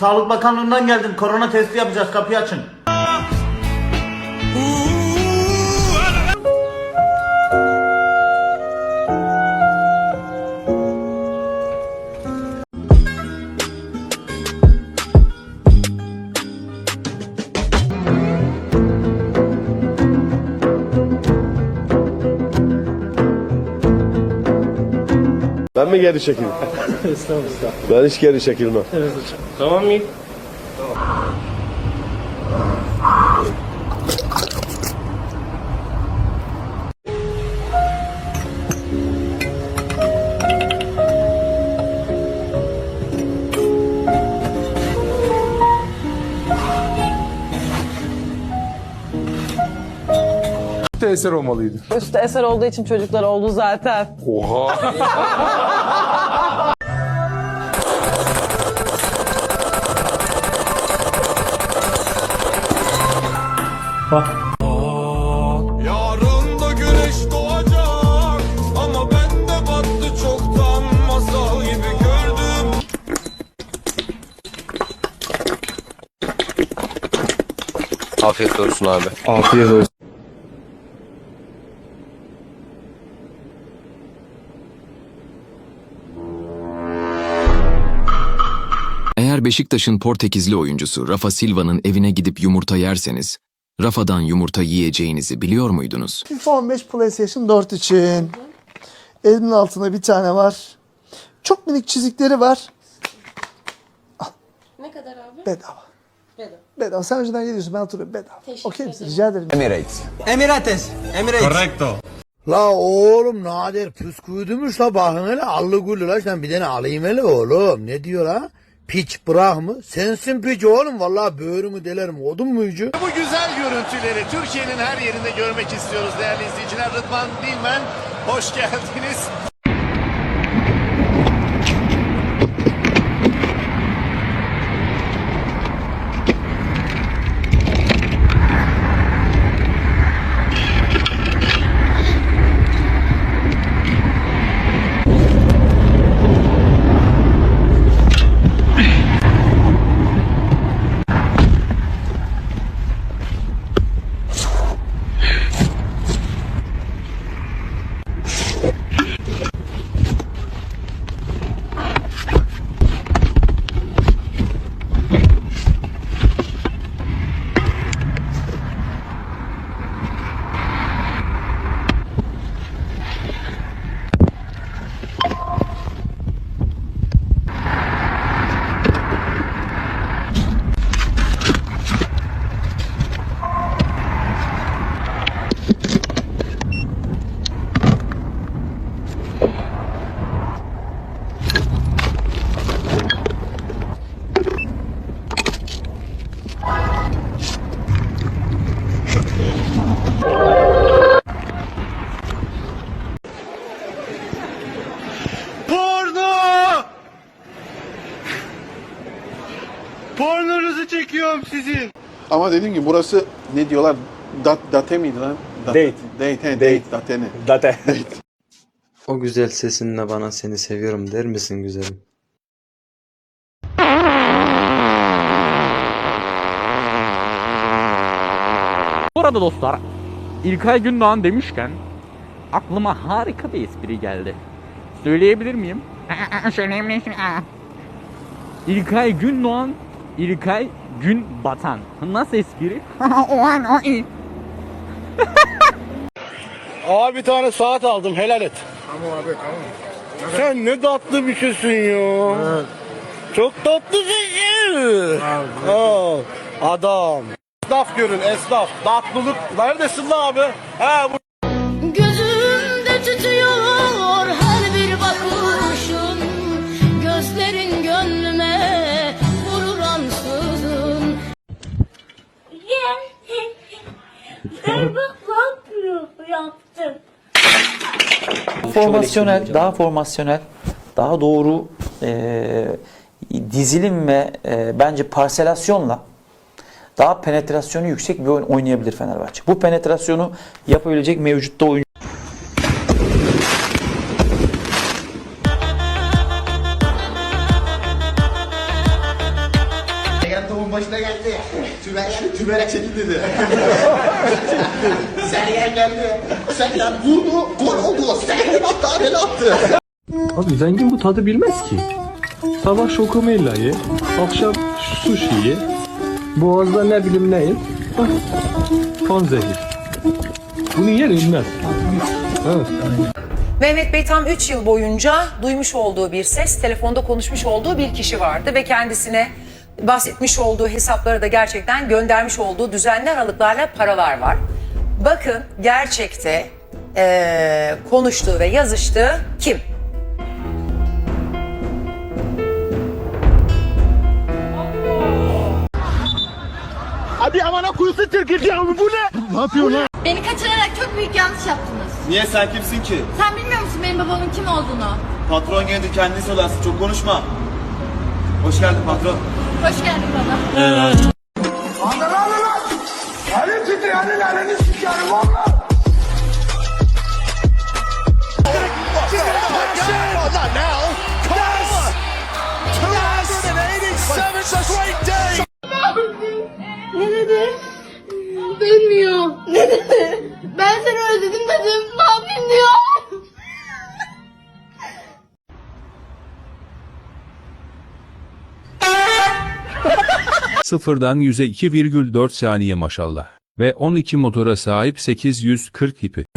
Sağlık Bakanlığı'ndan geldim. Korona testi yapacağız. Kapıyı açın. Ben mi geri çekileyim? Ben hiç geri çekilmem. Tamam mı? eser olmalıydı. Üstte eser olduğu için çocuklar oldu zaten. Yarın da güneş doğacak Ama ben de battı çoktan Masal gibi gördüm Afiyet olsun abi. Afiyet olsun. Eğer Beşiktaş'ın Portekizli oyuncusu Rafa Silva'nın evine gidip yumurta yerseniz, Rafa'dan yumurta yiyeceğinizi biliyor muydunuz? FIFA 15 PlayStation 4 için. Elimin altında bir tane var. Çok minik çizikleri var. Ne kadar abi? Bedava. Bedava. Bedava. Sen önceden geliyorsun ben oturuyorum bedava. Teşekkür Okey misin? ederim. Rica ederim. La oğlum nadir püskürdümüş la bakın hele allı gülü la sen bir tane alayım hele oğlum ne diyor la? Piç bırak mı? Sensin piç oğlum vallahi böğrümü delerim odun muycu? Bu güzel görüntüleri Türkiye'nin her yerinde görmek istiyoruz değerli izleyiciler. Rıdvan Dilmen, hoş geldiniz. Ama dediğim gibi burası ne diyorlar? Dat, date miydi lan? Date. Date, he, date, date ne? Date. O güzel sesinle bana seni seviyorum der misin güzelim? Bu arada dostlar, İlkay Gündoğan demişken aklıma harika bir espri geldi. Söyleyebilir miyim? Söyleyebilirsin. İlkay Gündoğan, İlkay Gün Batan. Nasıl espri? o an o iyi. Aa bir tane saat aldım helal et. Tamam abi tamam. Sen ne tatlı bir şeysin ya. Çok tatlısın. Aa, adam. Esnaf görün esnaf. Tatlılık. Neredesin lan abi? Ha bu formasyonel, daha formasyonel, daha doğru e, dizilim ve e, bence parselasyonla daha penetrasyonu yüksek bir oyun oynayabilir Fenerbahçe. Bu penetrasyonu yapabilecek mevcutta oyuncu. başına geldi oyun tümerek çekil dedi. Sergen geldi. Sergen vurdu. Gol oldu. Sergen attı. Adel attı. Abi zengin bu tadı bilmez ki. Sabah şokomella ye, akşam sushi ye, boğazda ne bileyim ne ye. Bak, Kan zehir. Bunu yer inmez. Evet. Mehmet Bey tam 3 yıl boyunca duymuş olduğu bir ses, telefonda konuşmuş olduğu bir kişi vardı ve kendisine bahsetmiş olduğu hesapları da gerçekten göndermiş olduğu düzenli aralıklarla paralar var. Bakın gerçekte eee, konuştuğu ve yazıştığı kim? Hadi amana kuyusu Türkiye ya bu ne? Ne yapıyorsun lan? Beni kaçırarak çok büyük yanlış yaptınız. Niye sen kimsin ki? Sen bilmiyor musun benim babamın kim olduğunu? Patron geldi kendini söylersin çok konuşma. Hoş geldin patron. Hoş geldin baba. Ne dedi? Bilmiyor. Ne dedi? Ben seni özledim dedim. Ne yapayım diyor. Sıfırdan 100'e 2,4 saniye maşallah. Ve 12 motora sahip 840 hipi.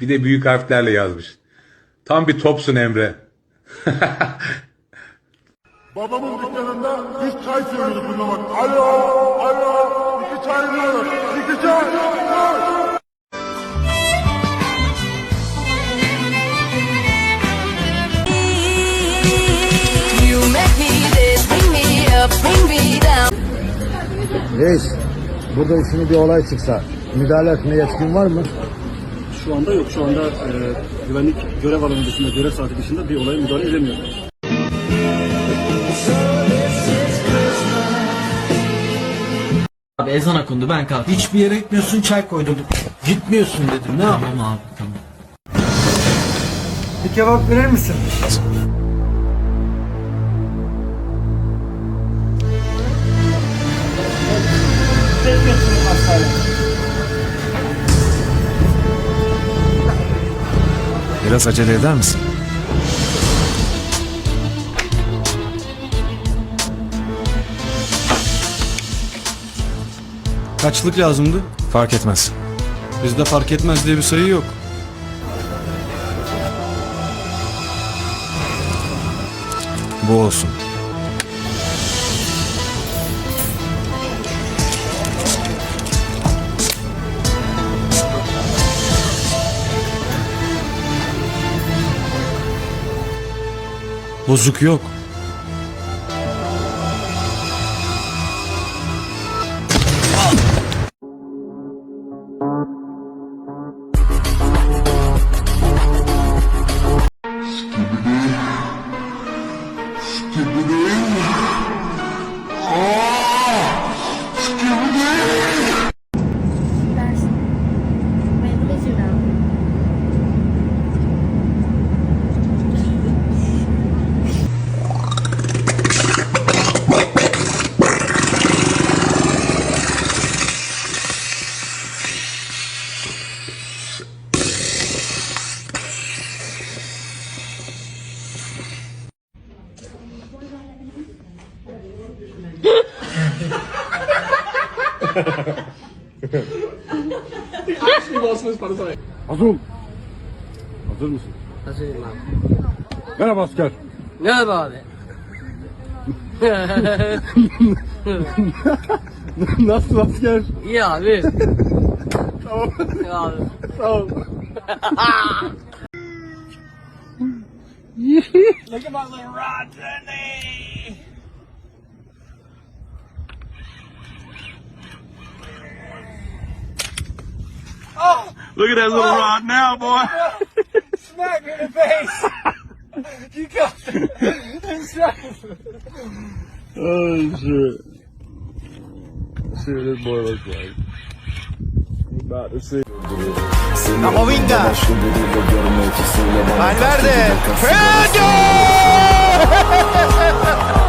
bir de büyük harflerle yazmış. Tam bir topsun Emre. Babamın dükkanında biz çay söylüyorduk buna bak. Alo, alo, Reis, burada şimdi bir olay çıksa müdahale etmeye yetkin var mı? Şu anda yok. Şu anda güvenlik görev alanı dışında, görev saati dışında bir olaya müdahale edemiyor. Ezan okundu ben kalk. Hiçbir yere gitmiyorsun çay koydum. Gitmiyorsun dedim ne yapayım abi tamam. Bir kebap verir misin? Biraz acele eder misin? Kaçlık lazımdı? Fark etmez. Bizde fark etmez diye bir sayı yok. Bu olsun. Bozuk yok. Hazır. Hazır mısın? Hazırım abi. Merhaba asker. Merhaba abi. Nasıl asker? İyi abi. tamam. İyi abi. Tamam. Look at my little rod, Jenny. Look at that little rod now, boy. Smack me in the face. you got it. Oh shit. Let's See what this boy looks like. He's about to see. Kamavinga. Valverde. Fede!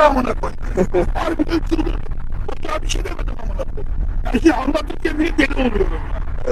de amına koy. Harbiden çıldırdım. Ya bir şey demedim amına koy. Her şeyi anlatırken bile deli oluyorum.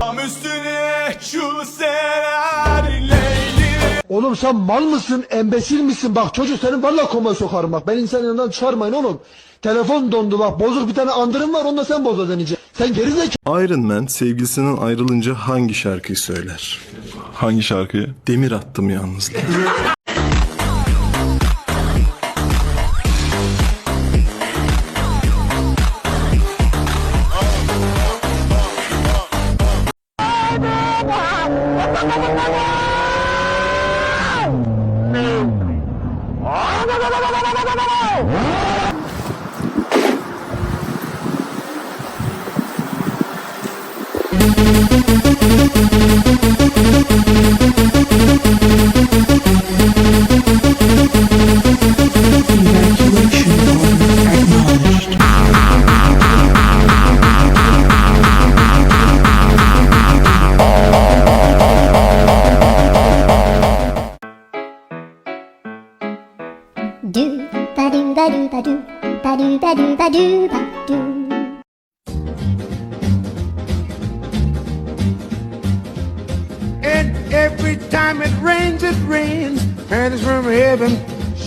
Tam üstüne şu serer Leyli Oğlum sen mal mısın, embesil misin? Bak çocuk senin valla koma sokarım bak. Ben insan yanından çıkarmayın oğlum. Telefon dondu bak. Bozuk bir tane andırım var onu da sen boza deneyeceksin. Sen geri zekalı. Iron Man sevgilisinden ayrılınca hangi şarkıyı söyler? Hangi şarkıyı? Demir attım yalnızlığa.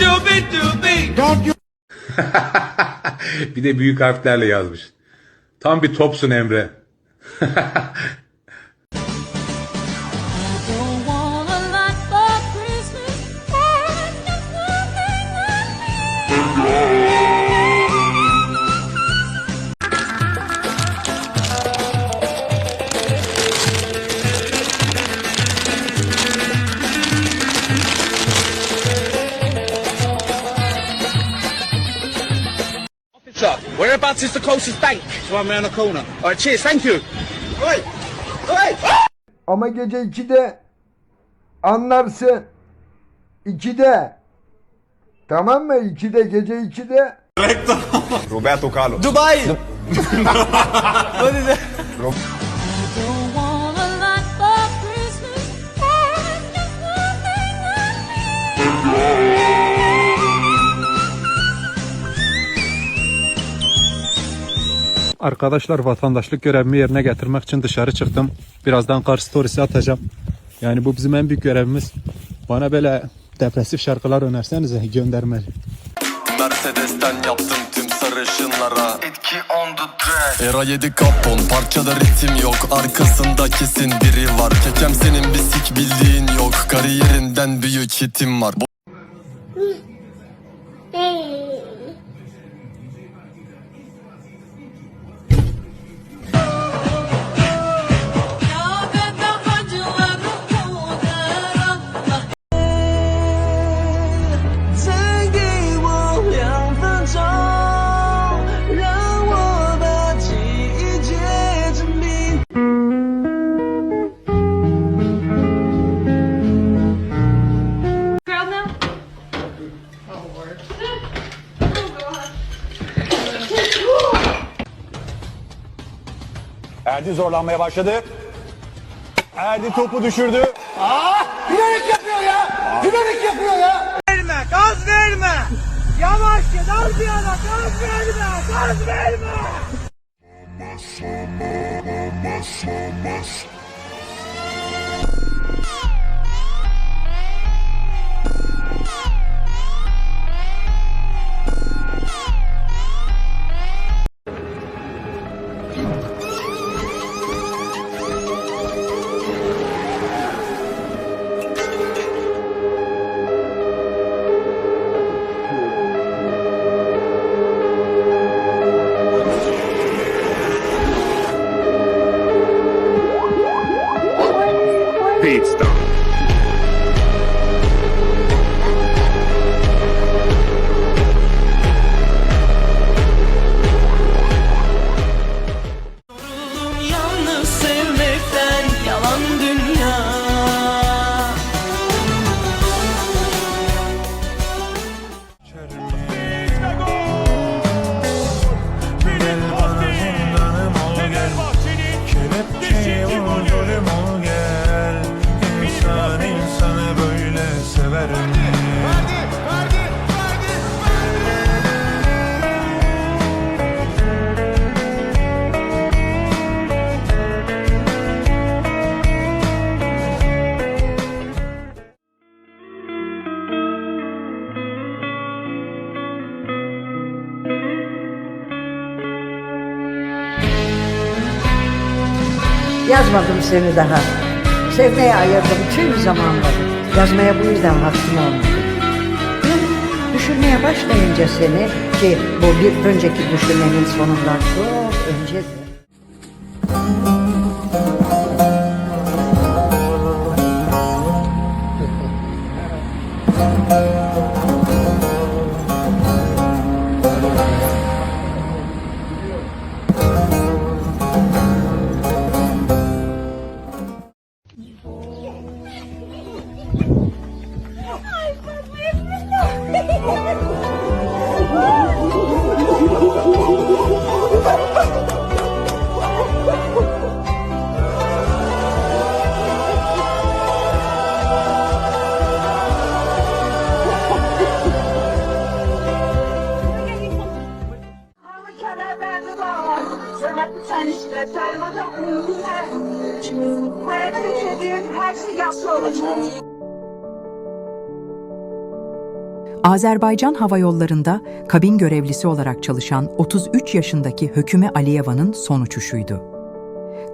Shooby dooby. Don't you bir de büyük harflerle yazmış. Tam bir topsun Emre. Whereabouts is the closest bank? It's one round the corner. Alright, cheers, thank you. Oi! Oi! Ama gece 2'de anlarsın. 2'de. Tamam mı? 2'de gece 2'de. Roberto Carlos. Dubai! Arkadaşlar vatandaşlık görevimi yerine getirmek için dışarı çıktım. Birazdan kar storiesi atacağım. Yani bu bizim en büyük görevimiz. Bana böyle depresif şarkılar önersenize göndermeli. Mercedes'ten yaptım tüm sarışınlara Etki on the track Era 7 kapon parçada ritim yok Arkasında kesin biri var Kekem senin bir sik bildiğin yok Kariyerinden büyük hitim var Erdi zorlanmaya başladı. Erdi topu düşürdü. Bilerek yapıyor ya. Bilerek yapıyor ya. Verme, gaz verme. Yavaş git, az bir yana, gaz verme, gaz verme. yazmadım seni daha. Sevmeye ayırdım tüm zamanları. Yazmaya bu yüzden vaktim olmadı. Düşürmeye başlayınca seni ki bu bir önceki düşürmenin sonundan çok öncedir. Azerbaycan Hava Yolları'nda kabin görevlisi olarak çalışan 33 yaşındaki Höküme Aliyeva'nın son uçuşuydu.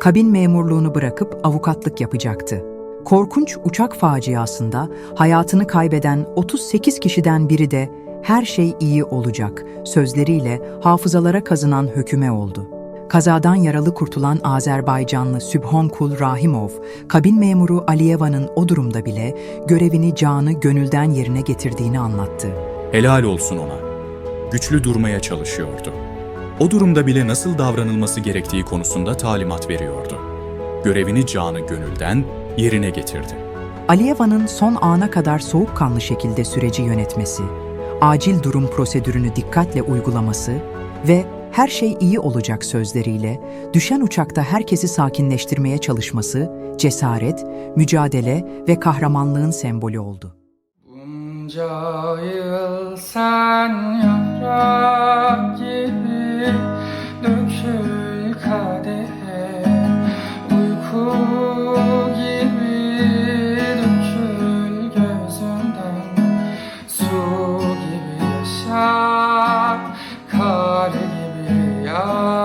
Kabin memurluğunu bırakıp avukatlık yapacaktı. Korkunç uçak faciasında hayatını kaybeden 38 kişiden biri de her şey iyi olacak sözleriyle hafızalara kazınan Höküme oldu. Kazadan yaralı kurtulan Azerbaycanlı Sübhonkul Rahimov, kabin memuru Aliyeva'nın o durumda bile görevini canı gönülden yerine getirdiğini anlattı. Helal olsun ona. Güçlü durmaya çalışıyordu. O durumda bile nasıl davranılması gerektiği konusunda talimat veriyordu. Görevini canı gönülden yerine getirdi. Aliyeva'nın son ana kadar soğukkanlı şekilde süreci yönetmesi, acil durum prosedürünü dikkatle uygulaması ve her şey iyi olacak sözleriyle düşen uçakta herkesi sakinleştirmeye çalışması, cesaret, mücadele ve kahramanlığın sembolü oldu. Bunca yıl sen yarak gibi dökül kader Oh.